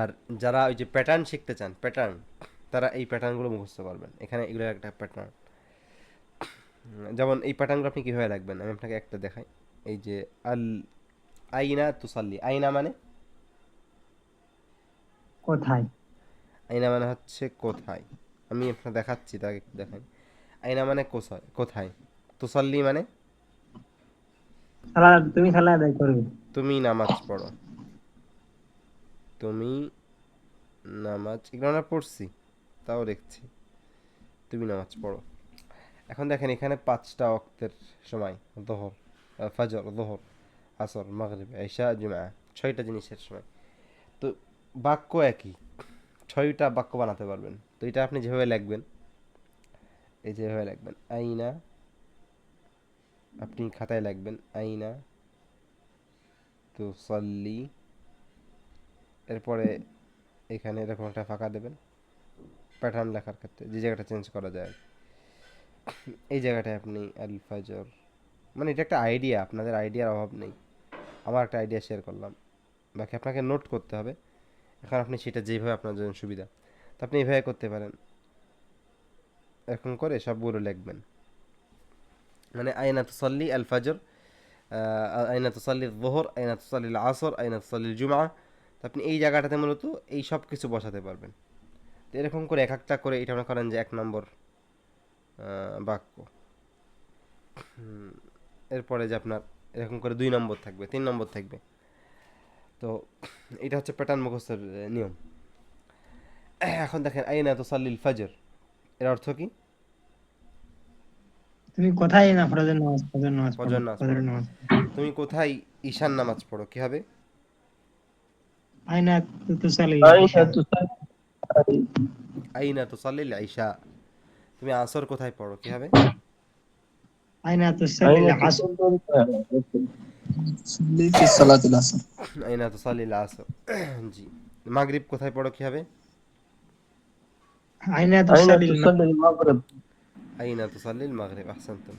আর যারা ওই যে প্যাটার্ন শিখতে চান প্যাটার্ন তারা এই প্যাটার্নগুলো মুখস্থ করবেন। এখানে এগুলো একটা প্যাটার্ন যেমন এই প্যাটার্নগুলো আপনি কীভাবে রাখবেন? আমি আপনাকে একটা দেখাই। এই যে আল আইনা তুসাল্লি। আইনা মানে? কোথায়? আইনা মানে হচ্ছে কোথায়? আমি আপনার দেখাচ্ছি তাকে একটু দেখাই। আইনা মানে কোথায়? কোথায়? তুসাল্লি মানে? তুমি সালা আদায় করবে। তুমি নামাজ পড়ো। তুমি নামাজ, এগুলো আমরা পড়ছি, তাও দেখছি। তুমি নামাজ পড়ো। এখন দেখেন এখানে পাঁচটা অক্তের সময় দোহর ফাজর দোহর আসর, মাগরিব, ঈশা, জুমা, ছয়টা জিনিসের সময়। তো বাক্য একই, ছয়টা বাক্য বানাতে পারবেন। তো এটা আপনি যেভাবে লিখবেন, এই যেভাবে লিখবেন, আইনা, আপনি খাতায় লিখবেন, আইনা তুসাল্লি এরপরে এখানে এরকম একটা ফাঁকা দেবেন প্যাটার্ন লেখার ক্ষেত্রে, যে জায়গাটা চেঞ্জ করা যায়। এই জায়গাটায় আপনি আল ফাজর মানে এটা একটা আইডিয়া আপনাদের আইডিয়ার অভাব নেই। আমার একটা আইডিয়া শেয়ার করলাম। বাকি আপনাকে নোট করতে হবে। এখন আপনি সেটা যেভাবে আপনার জন্য সুবিধা। তো আপনি এইভাবে করতে পারেন। এরকম করে সবগুলো লিখবেন। মানে আইনা তুসাল্লি আল ফাজর তুসাল্লি জোহর, আইনা তুসাল্লি আসর, আইনা তুসাল্লি জুমা তো আপনি এই জায়গাটাতে মূলত এই সব কিছু বসাতে পারবেন। তো এরকম করে এক একটা করে এটা মনে করেন যে এক নম্বর বাক্য। এরপরে যে আপনার এরকম করে দুই নম্বর থাকবে তিন নম্বর থাকবে। তো এটা হচ্ছে প্যাটার্ন মুখস্থের নিয়ম। এখন দেখেন আইনা তুসাল্লিল ফাজর এর অর্থ কি? তুমি কোথায় না ফরজের নামাজ ফজর। নামাজ তুমি কোথায় ঈশান নামাজ পড়ো? কি হবে? আইনা العشاء؟ আইনা তুসাল্লি আইশা তুমি আসর কোথায় পড়ো? কি হবে? আইনা তুসাল্লি আসর আসর জি মাগরিব কোথায় পড়ো? কি হবে? আইনা তুসাল্লি মাগরিব আইনা তুসাল্লি মাগরিব আহসানতুম